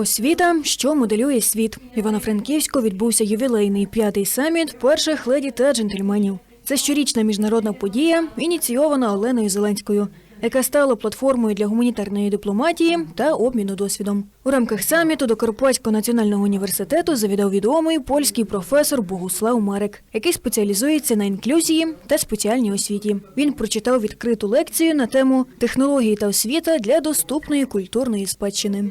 Освіта, що моделює світ. Івано-Франківську відбувся ювілейний п'ятий саміт перших леді та джентльменів. Це щорічна міжнародна подія, ініційована Оленою Зеленською, яка стала платформою для гуманітарної дипломатії та обміну досвідом. У рамках саміту до Карпатського національного університету завідав відомий польський професор Богуслав Марек, який спеціалізується на інклюзії та спеціальній освіті. Він прочитав відкриту лекцію на тему технології та освіта для доступної культурної спадщини.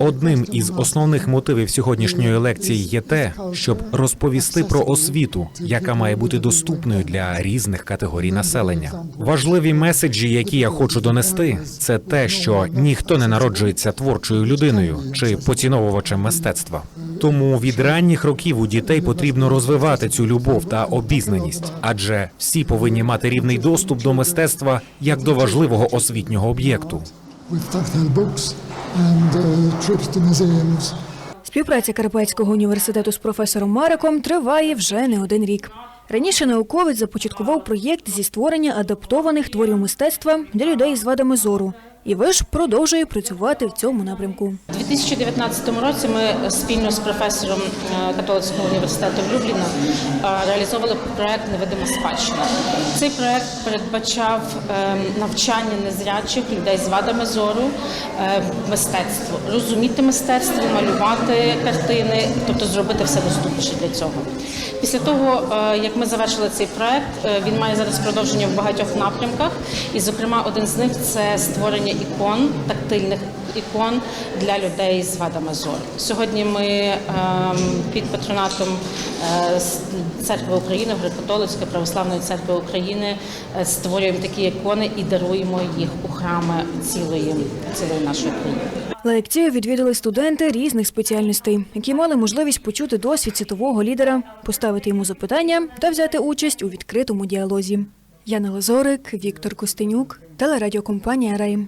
Одним із основних мотивів сьогоднішньої лекції є те, щоб розповісти про освіту, яка має бути доступною для різних категорій населення. Важливі меседжі, які я хочу донести, це те, що ніхто не народжується творчою людиною чи поціновувачем мистецтва. Тому від ранніх років у дітей потрібно розвивати цю любов та обізнаність, адже всі повинні мати рівний доступ до мистецтва як до важливого освітнього об'єкту. with tactile books and uh. Співпраця Карпатського університету з професором Мареком триває вже не один рік. Раніше науковець започаткував проєкт зі створення адаптованих творів мистецтва для людей з вадами зору. І виш продовжує працювати в цьому напрямку. У 2019 році ми спільно з професором е, католицького університету в Любліна е, реалізовували проект Невидима спадщина. Цей проект передбачав е, навчання незрячих людей з вадами зору мистецтву, розуміти мистецтво, малювати картини, тобто зробити все доступніше для цього. Після того, як ми завершили цей проект, він має зараз продовження в багатьох напрямках, і, зокрема, один з них це створення ікон, тактильних ікон для людей з вадами зору. Сьогодні ми ем, під патронатом е, церкви України, Греко-католицької православної церкви України е, створюємо такі ікони і даруємо їх у храми цілої, цілої нашої країни. Лекцію відвідали студенти різних спеціальностей, які мали можливість почути досвід світового лідера, поставити йому запитання та взяти участь у відкритому діалозі. Яна Лазорик, Віктор Костенюк, телерадіокомпанія Рейм.